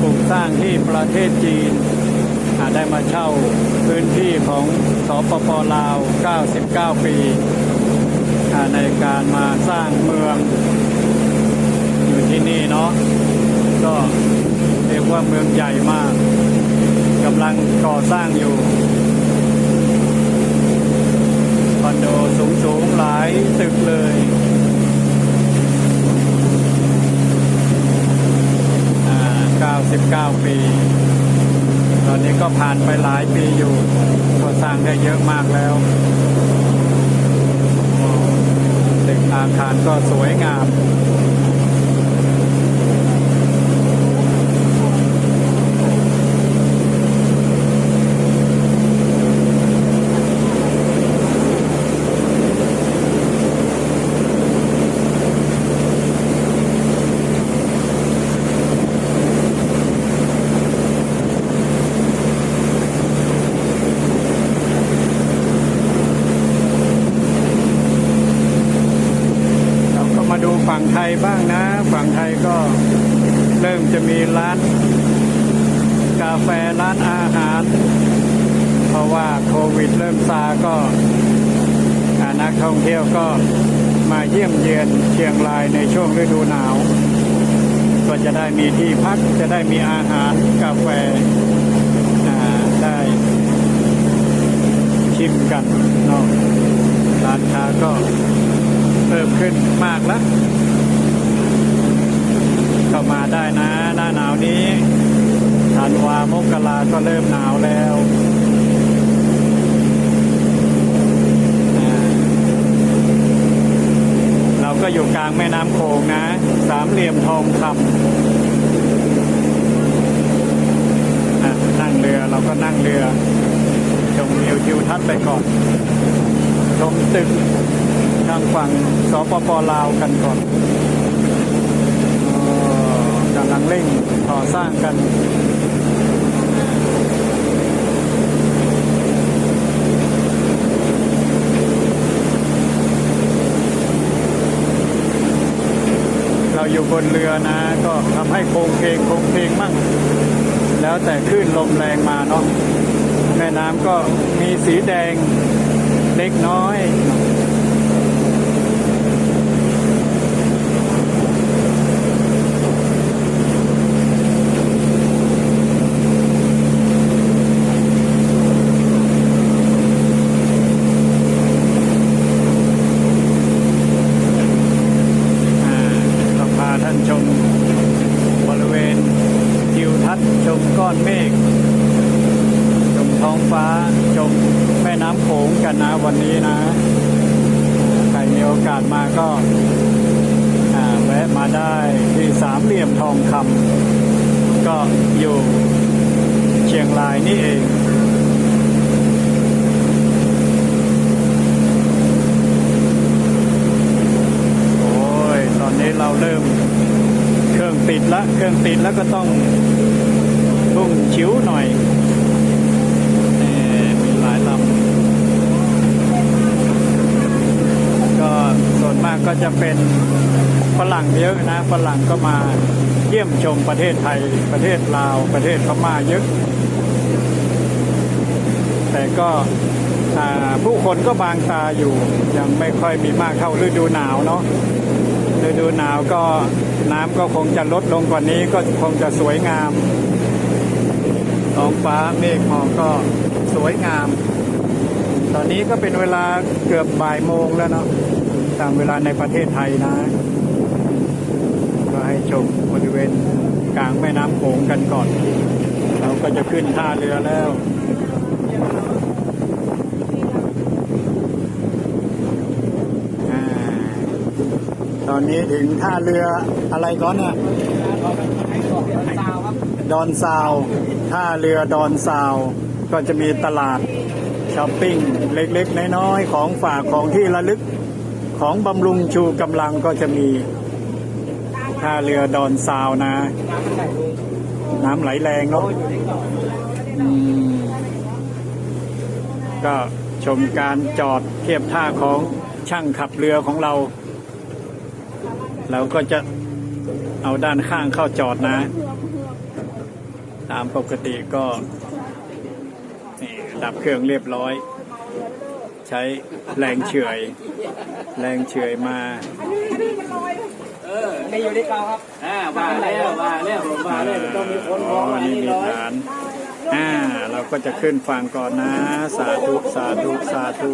ปลูกสร้างที่ประเทศจีน ได้มาเช่าพื้นที่ของสปปลาว 99 ปี ในการมาสร้างเมือง อยู่ที่นี่เนาะก็เรียกว่าเมืองใหญ่มากกำลังก่อสร้างอยู่คอนโดสูงๆหลายตึกเลย 19 ปี ตอนนี้ก็ผ่านไปหลายปีอยู่ ก็สร้างได้เยอะมากแล้วตึกอาคารก็สวยงาม ฝั่งไทยบ้างนะ ฝั่งไทยก็เริ่มจะมีร้าน กาแฟร้านอาหาร เพราะว่าโควิดเริ่มซาก็อ่านักท่องเที่ยวก็มาเยี่ยมเยือนเชียงรายในช่วงฤดูหนาว ก็จะได้มีที่พักจะได้มีอาหารกาแฟอ่าได้ชิมกันเนาะร้านค้าก็เพิ่มขึ้นมากแล้ว ได้นะ หน้าหนาวนี้ธันวามกราก็เริ่มหนาวแล้วเราก็อยู่กลางแม่น้ำโขงนะ สามเหลี่ยมทองคำนั่งเรือเราก็นั่งเรือชมวิวทิวทัศน์ไปก่อนชมตึกทางฝั่งสปปลาวกันก่อน งเร่งก่อสร้างกันเราอยู่บนเรือนะ ก็ทำให้โคงเพลงโคงเพลงมั่ง แล้วแต่คลื่นลมแรงมาเนาะแม่น้ำก็มีสีแดงเล็กน้อย อ่าก็พาท่านชมบริเวณทิวทัศน์ ชมก้อนเมฆชมท้องฟ้า ชมแม่น้ำโขงกันนะวันนี้นะ ใครมีโอกาสมาก็แวะมาได้ที่สามเหลี่ยมทองคำก็อยู่เชียงรายนี่เองโอ้ยตอนนี้เราเริ่มเครื่องติดละเครื่องติดแล้วก็ต้องพุ่งชิวหน่อยนี่มีหลายลำก็ส่วนมากก็จะเป็นฝ รั่งเยอะนะฝรั่งก็มาเยี่ยมชมประเทศไทย ประเทศลาว ประเทศพม่าเยอะ แต่ก็ผู้คนก็บางตาอยู่ ยังไม่ค่อยมีมากเท่าฤดูหนาวเนาะฤดูหนาวก็น้ำก็คงจะลดลงกว่านี้ก็คงจะสวยงามท้องฟ้าเมฆหมอกก็สวยงาม ตอนนี้ก็เป็นเวลาเกือบบ่ายโมงแล้วเนาะตามเวลาในประเทศไทยนะ ก็ให้ชมบริเวณกลางแม่น้ำโขงกันก่อน เราก็จะขึ้นท่าเรือแล้วอตอนนี้ถึงท่าเรืออะไรก่อนเนี่ยดอนซาวท่าเรือดอนซาวก็จะมีตลาดช้อปปิ้งเล็กๆ น้อยๆ ของฝากของที่ระลึกของบำรุงชูกำลังก็จะมี ท่าเรือดอนซาวนะ น้ำไหลแรงเนาะก็ชมการจอดเทียบท่าของช่างขับเรือของเรา เราก็จะเอาด้านข้างเข้าจอดนะ ตามปกติก็ดับเครื่องเรียบร้อย ใช้แรงเฉื่อย แรงเฉื่อยมา ม่อยู่ที่เก่าครับ อ่าว่าแล้วว่าแล้วผมว่าแล้วต้องมีคนมองอัอันนนี้นี้มีร้อยฐานอ่า เราก็จะขึ้นฟังก่อนนะ สาธุ สาธุ สาธุ